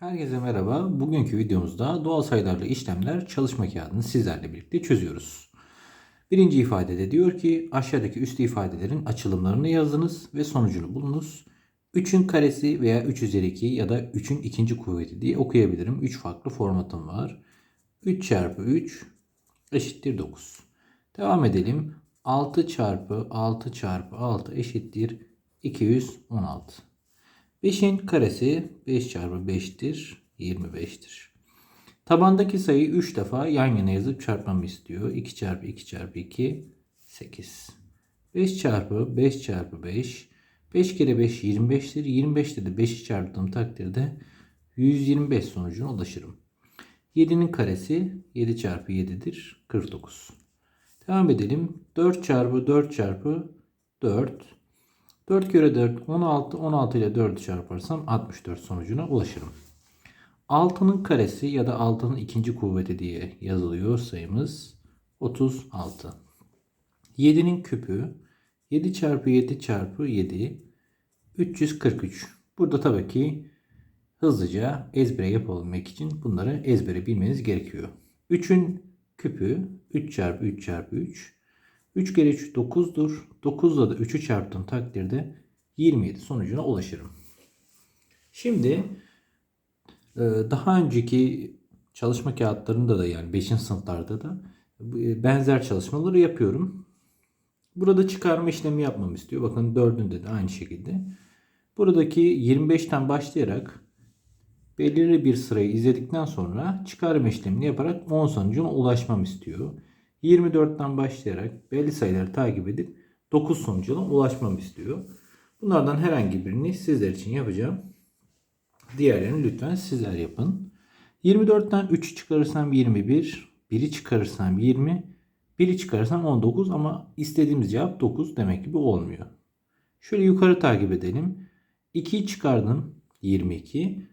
Herkese merhaba. Bugünkü videomuzda doğal sayılarla işlemler çalışma kağıdını sizlerle birlikte çözüyoruz. Birinci ifadede diyor ki aşağıdaki üstü ifadelerin açılımlarını yazınız ve sonucunu bulunuz. 3'ün karesi veya 3 üzeri 2 ya da 3'ün ikinci kuvveti diye okuyabilirim. 3 farklı formatım var. 3 çarpı 3 eşittir 9. Devam edelim. 6 çarpı 6 çarpı 6 eşittir 216. 5'in karesi 5 çarpı 5'tir. 25'tir. Tabandaki sayıyı 3 defa yan yana yazıp çarpmamı istiyor. 2 çarpı 2 çarpı 2 8. 5 çarpı 5 çarpı 5. 5 kere 5 25'tir. 25'te de 5'i çarptığım takdirde 125 sonucuna ulaşırım. 7'nin karesi 7 çarpı 7'dir. 49. Devam edelim. 4 çarpı 4 çarpı 4. 4 kere 4 16. 16 ile 4'ü çarparsam 64 sonucuna ulaşırım. 6'nın karesi ya da 6'nın ikinci kuvveti diye yazılıyor sayımız 36. 7'nin küpü 7 çarpı 7 çarpı 7 343. Burada tabii ki hızlıca ezbere yapabilmek için bunları ezbere bilmeniz gerekiyor. 3'ün küpü 3 çarpı 3 çarpı 3 3 kere 3 9'dur. 9'la da 3'ü çarptığım takdirde 27 sonucuna ulaşırım. Şimdi e, daha önceki çalışma kağıtlarında da yani 5. sınıflarda da e, benzer çalışmaları yapıyorum. Burada çıkarma işlemi yapmamı istiyor. Bakın 4'ünde de aynı şekilde. Buradaki 25'ten başlayarak belirli bir sırayı izledikten sonra çıkarma işlemini yaparak 10 sonucuna ulaşmam istiyor. 24'ten başlayarak belli sayıları takip edip 9 sonucuna ulaşmam istiyor. Bunlardan herhangi birini sizler için yapacağım. Diğerlerini lütfen sizler yapın. 24'ten 3'ü çıkarırsam 21, 1'i çıkarırsam 20, 1'i çıkarırsam 19 ama istediğimiz cevap 9 demek gibi olmuyor. Şöyle yukarı takip edelim. 2'yi çıkardım 22,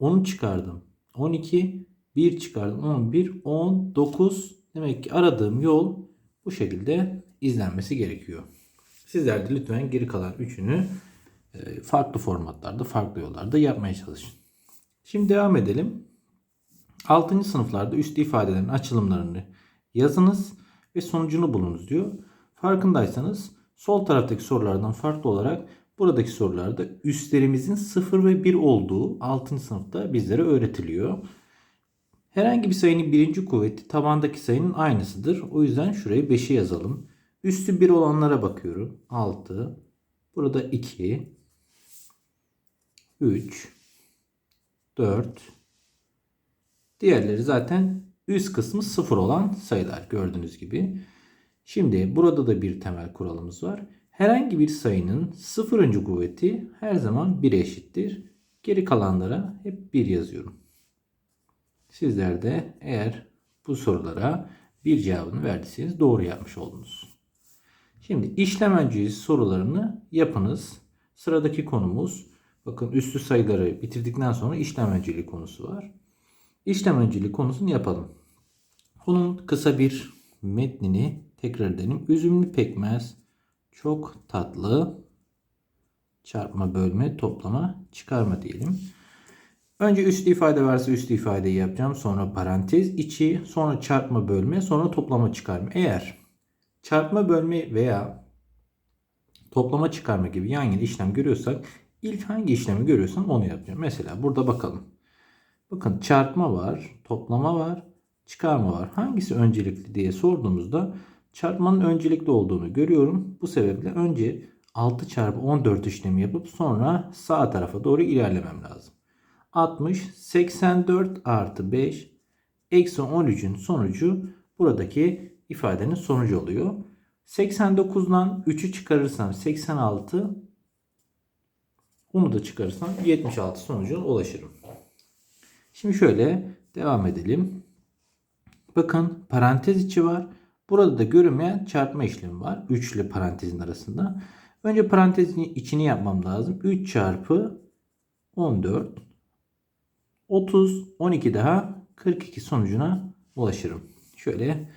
10'u çıkardım 12, 1 çıkardım 11, 10, 9 Demek ki aradığım yol bu şekilde izlenmesi gerekiyor. Sizler de lütfen geri kalan üçünü e, farklı formatlarda, farklı yollarda yapmaya çalışın. Şimdi devam edelim. 6. sınıflarda üst ifadelerin açılımlarını yazınız ve sonucunu bulunuz diyor. Farkındaysanız sol taraftaki sorulardan farklı olarak buradaki sorularda üstlerimizin 0 ve 1 olduğu 6. sınıfta bizlere öğretiliyor. Herhangi bir sayının birinci kuvveti tabandaki sayının aynısıdır. O yüzden şuraya 5'i yazalım. Üstü 1 olanlara bakıyorum. 6. Burada 2. 3. 4. Diğerleri zaten üst kısmı 0 olan sayılar gördüğünüz gibi. Şimdi burada da bir temel kuralımız var. Herhangi bir sayının sıfırıncı kuvveti her zaman 1'e eşittir. Geri kalanlara hep 1 yazıyorum. Sizler de eğer bu sorulara bir cevabını verdiyseniz doğru yapmış oldunuz. Şimdi işlem öncesi sorularını yapınız. Sıradaki konumuz bakın üstü sayıları bitirdikten sonra işlem önceliği konusu var. İşlem önceliği konusunu yapalım. Bunun kısa bir metnini tekrar edelim. Üzümlü pekmez çok tatlı çarpma bölme toplama çıkarma diyelim. Önce üslü ifade varsa üslü ifadeyi yapacağım. Sonra parantez içi, sonra çarpma bölme, sonra toplama çıkarma. Eğer çarpma bölme veya toplama çıkarma gibi yan yana işlem görüyorsak ilk hangi işlemi görüyorsam onu yapacağım. Mesela burada bakalım. Bakın çarpma var, toplama var, çıkarma var. Hangisi öncelikli diye sorduğumuzda çarpmanın öncelikli olduğunu görüyorum. Bu sebeple önce 6 çarpı 14 işlemi yapıp sonra sağ tarafa doğru ilerlemem lazım. 60, 84 artı 5 eksi 13'ün sonucu buradaki ifadenin sonucu oluyor. 89'dan 3'ü çıkarırsam 86 onu da çıkarırsam 76 sonucuna ulaşırım. Şimdi şöyle devam edelim. Bakın parantez içi var. Burada da görünmeyen çarpma işlemi var. 3 ile parantezin arasında. Önce parantezin içini yapmam lazım. 3 çarpı 14 30, 12 daha 42 sonucuna ulaşırım. Şöyle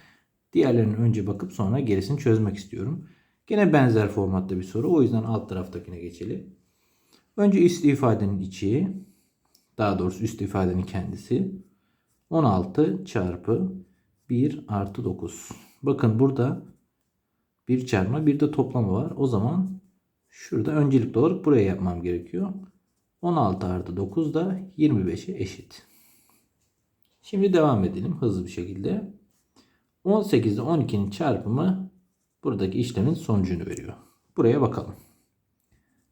diğerlerine önce bakıp sonra gerisini çözmek istiyorum. Gene benzer formatta bir soru. O yüzden alt taraftakine geçelim. Önce üslü ifadenin içi Daha doğrusu üst ifadenin kendisi. 16 çarpı 1 artı 9. Bakın burada bir çarpma bir de toplama var. O zaman şurada öncelikli olarak buraya yapmam gerekiyor. 16 artı 9 da 25'e eşit. Şimdi devam edelim hızlı bir şekilde. 18 ile 12'nin çarpımı buradaki işlemin sonucunu veriyor. Buraya bakalım.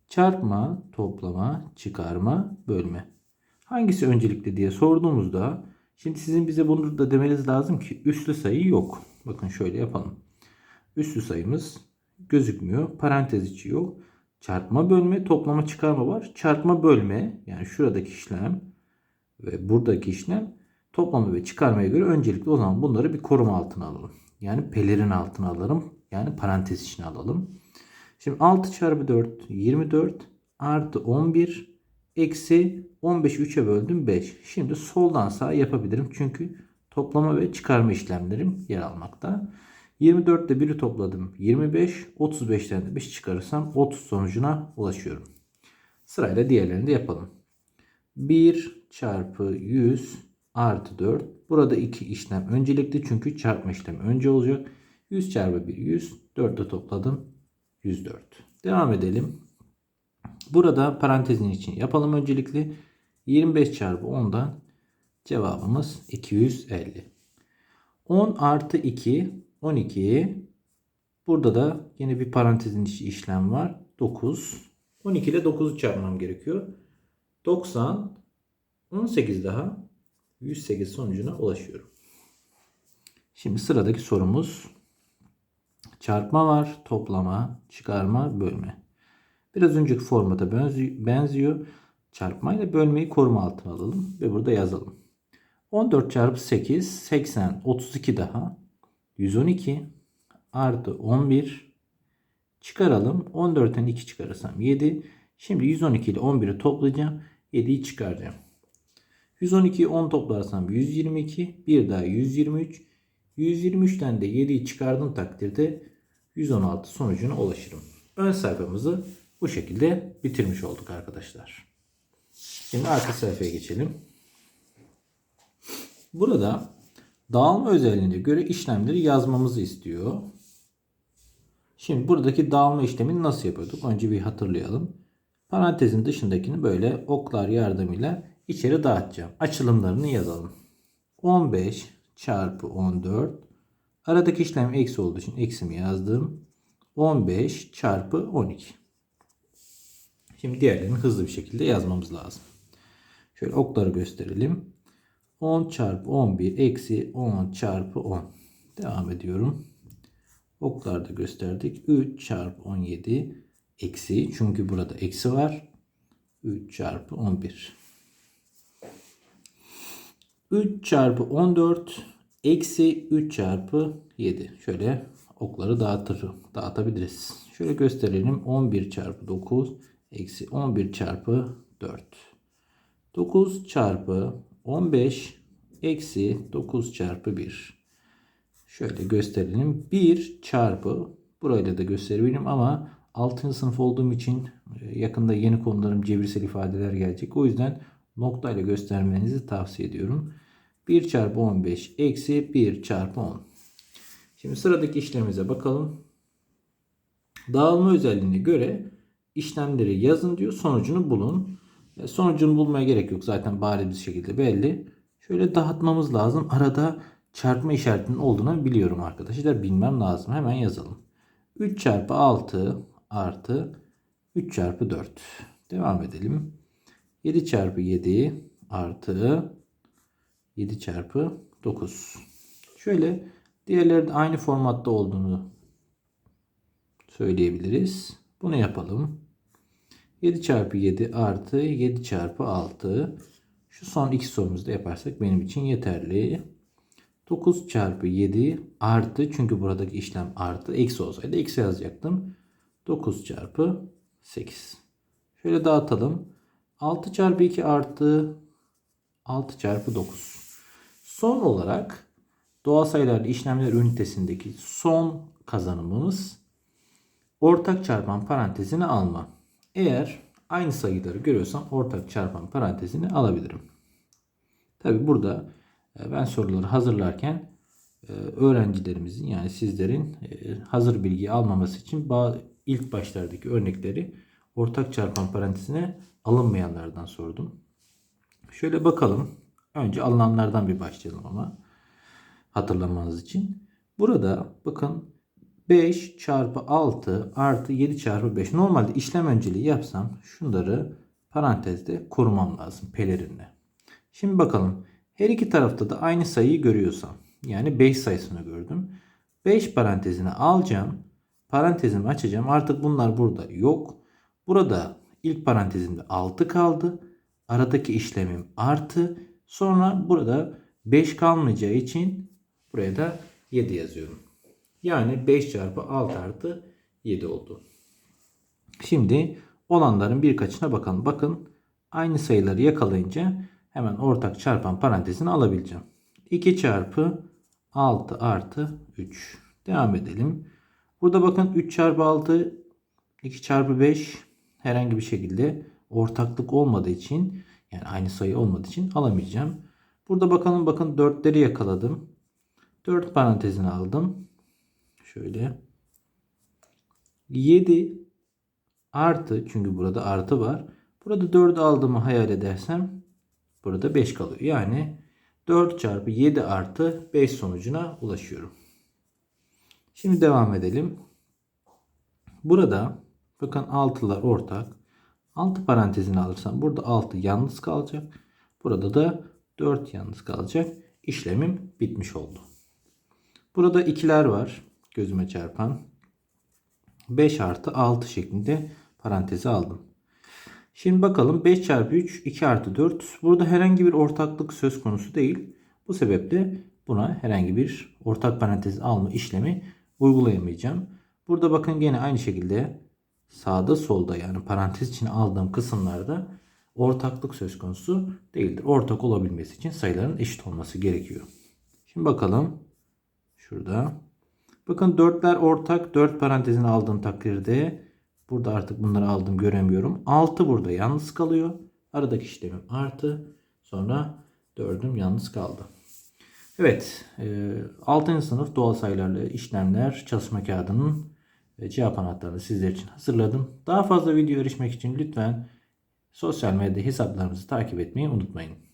Çarpma, toplama, çıkarma, bölme. Hangisi öncelikli diye sorduğumuzda şimdi sizin bize bunu da demeniz lazım ki üslü sayı yok. Bakın şöyle yapalım. Üslü sayımız gözükmüyor. Parantez içi yok. Çarpma, bölme, toplama, çıkarma var. Çarpma, bölme yani şuradaki işlem ve buradaki işlem toplama ve çıkarmaya göre öncelikli o zaman bunları bir koruma altına alalım. Yani pelerin altına alalım. Yani parantez içine alalım. Şimdi 6 çarpı 4 24 artı 11 eksi 15 3'e böldüm 5. Şimdi soldan sağa yapabilirim. Çünkü toplama ve çıkarma işlemlerim yer almakta. 24 ile 1'i topladım. 25. 35'ten de 5 çıkarırsam 30 sonucuna ulaşıyorum. Sırayla diğerlerini de yapalım. 1 çarpı 100 artı 4. Burada iki işlem öncelikli çünkü çarpma işlemi önce olacak. 100 çarpı 1 100. 4'te topladım. 104. Devam edelim. Burada parantezin için yapalım öncelikli. 25 çarpı 10'dan cevabımız 250. 10 artı 2 12. Burada da yine bir parantezin içi işlem var. 9. 12 ile 9'u çarpmam gerekiyor. 90 18 daha 108 sonucuna ulaşıyorum. Şimdi sıradaki sorumuz çarpma var, toplama, çıkarma, bölme. Biraz önceki formata benziyor. Çarpma ile bölmeyi koruma altına alalım ve burada yazalım. 14 çarpı 8 80 32 daha 112 artı 11 çıkaralım. 14'ten 2 çıkarırsam 7. Şimdi 112 ile 11'i toplayacağım. 7'yi çıkaracağım. 112'yi 10 toplarsam 122. Bir daha 123. 123'ten de 7'yi çıkardığım takdirde 116 sonucuna ulaşırım. Ön sayfamızı bu şekilde bitirmiş olduk arkadaşlar. Şimdi arka sayfaya geçelim. Burada dağılma özelliğine göre işlemleri yazmamızı istiyor. Şimdi buradaki dağılma işlemini nasıl yapıyorduk? Önce bir hatırlayalım. Parantezin dışındakini böyle oklar yardımıyla içeri dağıtacağım. Açılımlarını yazalım. 15 çarpı 14 aradaki işlem eksi olduğu için eksimi yazdım. 15 çarpı 12. Şimdi diğerlerini hızlı bir şekilde yazmamız lazım. Şöyle okları gösterelim. 10 çarpı 11 eksi 10 çarpı 10. Devam ediyorum. Oklarda gösterdik. 3 çarpı 17 eksi. Çünkü burada eksi var. 3 çarpı 11. 3 çarpı 14 eksi 3 çarpı 7. Şöyle okları dağıtır, dağıtabiliriz. Şöyle gösterelim. 11 çarpı 9 eksi 11 çarpı 4. 9 çarpı 15 eksi 9 çarpı 1. Şöyle gösterelim. 1 çarpı burayla da gösterebilirim ama 6. sınıf olduğum için e, yakında yeni konularım cebirsel ifadeler gelecek. O yüzden noktayla göstermenizi tavsiye ediyorum. 1 çarpı 15 eksi 1 çarpı 10. Şimdi sıradaki işlemimize bakalım. Dağılma özelliğine göre işlemleri yazın diyor. Sonucunu bulun. E, sonucunu bulmaya gerek yok. Zaten bariz bir şekilde belli. Şöyle dağıtmamız lazım. Arada çarpma işaretinin olduğunu biliyorum arkadaşlar. Bilmem lazım. Hemen yazalım. 3 çarpı 6 artı 3 çarpı 4. Devam edelim. 7 çarpı 7 artı 7 çarpı 9. Şöyle diğerleri de aynı formatta olduğunu söyleyebiliriz. Bunu yapalım. 7 çarpı 7 artı 7 çarpı 6. Şu son iki sorumuzu da yaparsak benim için yeterli. 9 çarpı 7 artı çünkü buradaki işlem artı eksi olsaydı eksi yazacaktım. 9 çarpı 8. Şöyle dağıtalım. 6 çarpı 2 artı 6 çarpı 9. Son olarak doğal sayılar işlemler ünitesindeki son kazanımımız ortak çarpan parantezini alma. Eğer aynı sayıları görüyorsam ortak çarpan parantezini alabilirim. Tabi burada e, ben soruları hazırlarken e, öğrencilerimizin yani sizlerin e, hazır bilgi almaması için ilk başlardaki örnekleri ortak çarpan parantezine alınmayanlardan sordum. Şöyle bakalım. Önce alınanlardan bir başlayalım ama hatırlamanız için. Burada bakın 5 çarpı 6 artı 7 çarpı 5. Normalde işlem önceliği yapsam şunları parantezde korumam lazım pelerinle. Şimdi bakalım her iki tarafta da aynı sayıyı görüyorsam yani 5 sayısını gördüm. 5 parantezini alacağım. Parantezimi açacağım. Artık bunlar burada yok. Burada ilk parantezimde 6 kaldı. Aradaki işlemim artı. Sonra burada 5 kalmayacağı için buraya da 7 yazıyorum. Yani 5 çarpı 6 artı 7 oldu. Şimdi olanların birkaçına bakalım. Bakın aynı sayıları yakalayınca hemen ortak çarpan parantezini alabileceğim. 2 çarpı 6 artı 3. Devam edelim. Burada bakın 3 çarpı 6 2 çarpı 5 herhangi bir şekilde ortaklık olmadığı için yani aynı sayı olmadığı için alamayacağım. Burada bakalım bakın 4'leri yakaladım. 4 parantezini aldım. Şöyle. 7 artı çünkü burada artı var. Burada 4'ü aldığımı hayal edersem burada 5 kalıyor. Yani 4 çarpı 7 artı 5 sonucuna ulaşıyorum. Şimdi devam edelim. Burada bakın 6'lar ortak. 6 parantezini alırsam burada 6 yalnız kalacak. Burada da 4 yalnız kalacak. İşlemim bitmiş oldu. Burada ikiler var. Gözüme çarpan. 5 artı 6 şeklinde parantezi aldım. Şimdi bakalım 5 çarpı 3 2 artı 4. Burada herhangi bir ortaklık söz konusu değil. Bu sebeple buna herhangi bir ortak parantez alma işlemi uygulayamayacağım. Burada bakın gene aynı şekilde sağda solda yani parantez içine aldığım kısımlarda ortaklık söz konusu değildir. Ortak olabilmesi için sayıların eşit olması gerekiyor. Şimdi bakalım. Şurada. Bakın dörtler ortak. 4 parantezini aldığım takdirde burada artık bunları aldım göremiyorum. 6 burada yalnız kalıyor. Aradaki işlemim artı. Sonra 4'üm yalnız kaldı. Evet. 6. sınıf doğal sayılarla işlemler çalışma kağıdının e, cevap anahtarını sizler için hazırladım. Daha fazla video erişmek için lütfen sosyal medya hesaplarımızı takip etmeyi unutmayın.